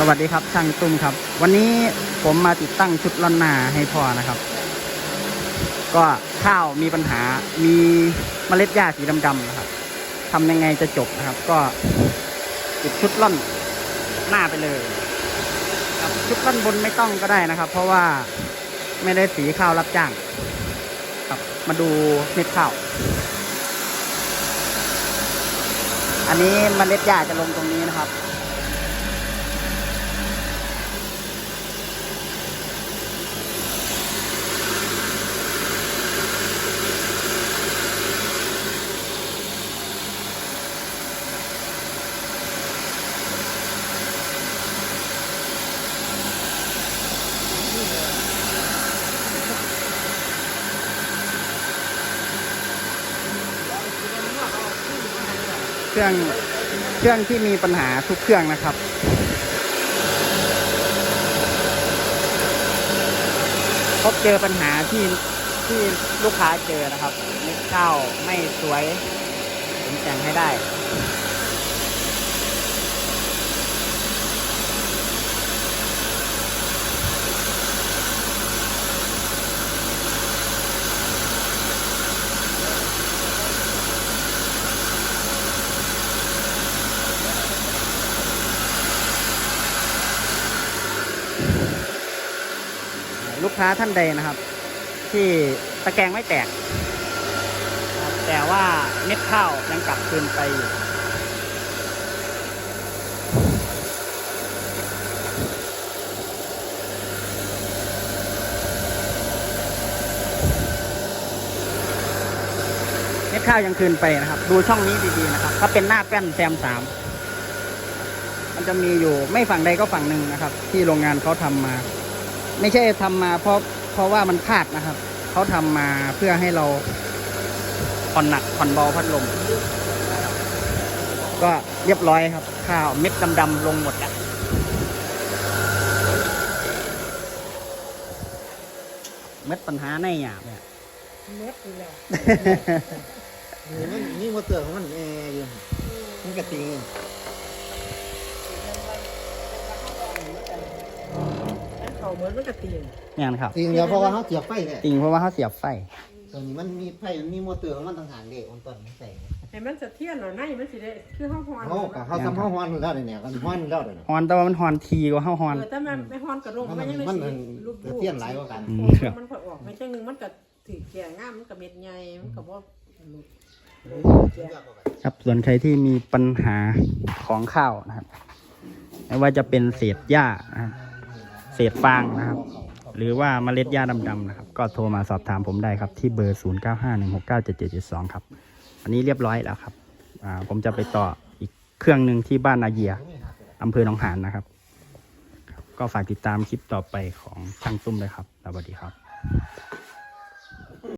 สวัสดีครับช่างตุ้มครับ วันนี้ผมมาติดตั้งชุดล่อนหน้าให้พ่อนะครับ ก็ข้าวมีปัญหามีเมล็ดหญ้าสีดำๆนะครับทำยังไงจะจบนะครับ ก็ติดชุดล่อนหน้าไปเลยครับชุดล่อนบนไม่ต้องก็ได้นะครับ เพราะว่าไม่ได้สีข้าวรับจ้าง ครับมาดูเม็ดข้าวอันนี้เมล็ดหญ้าจะลงตรงนี้นะครับ เครื่องเครื่องที่มีปัญหาทุกเครื่องนะครับพบเจอปัญหาที่ที่ลูกค้าเจอนะครับเม็ดข้าวไม่สวยผมแต่งให้ได้ ลูกค้าท่านใดนะครับ ที่ตะแกรงไม่แตก แต่ว่าเม็ดข้าวยังกลับคืนไปอยู่เม็ดข้าวยังคืนไปนะครับ ดูช่องนี้ดีๆนะครับถ้าเป็นหน้าแป้นแซมสามมันจะมีอยู่ไม่ฝั่งใดก็ฝั่งหนึ่งนะครับ ที่โรงงานเขาทำมา ไม่ใช่ทำมาเพราะเพราะว่ามันพลาดนะครับ เขาทำมาเพื่อให้เราผ่อนหนักผ่อนเบาพัดลม ก็เรียบร้อยครับ ข้าวเม็ดดำๆลงหมดแล้วเม็ดปัญหาในหยาบเนี่ยเม็ดนี่แหละนี่มันนี่มอเตอร์ของมันแอร์อยู่มันกระติง นั่น เขาเหมือนมันกระเตียงเนี่ยนะครับติงเดียวเพราะว่าเขาเสียบไฟเนี่ยจริงเพราะว่าเขาเสียบไฟ ตัวนี้มันมีไฟมันมีมอเตอร์ของมันต่างหากเด็กมันต้นมันใส่ให้มันสะเทียนหน่อยในมันสิได้คือห้องฮอนโอ้กับเขาทำห้องฮอนแล้วเดี๋ยวนี้กันฮอนแล้วเดี๋ยวนี้ฮอนแต่ว่ามันฮอนทีกว่าเฮาฮอน เออแต่มันไม่ฮอนกระลงมันมันยังมันได้มันรูปกระเทียนหลายกว่ากันอืมมันก็ออกไม่จังหนึงมันก็ถือแก่ง่ามมันก็เม็ดใหญ่มันก็บ่ลุกครับส่วนใครที่มีปัญหาของข้าวนะครับ ไม่ว่าจะเป็นเศษหญ้านะครับ เศษฟางนะครับ หรือว่าเมล็ดหญ้าดำๆนะครับ ก็โทรมาสอบถามผมได้ครับ ที่เบอร์ 0951697772 ครับ อันนี้เรียบร้อยแล้วครับอ่าผมจะไปต่ออีกเครื่องหนึ่งที่บ้านนาเยียอำเภอหนองหานนะครับ ก็ฝากติดตามคลิปต่อไปของช่างตุ้มเลยครับสวัสดีครับ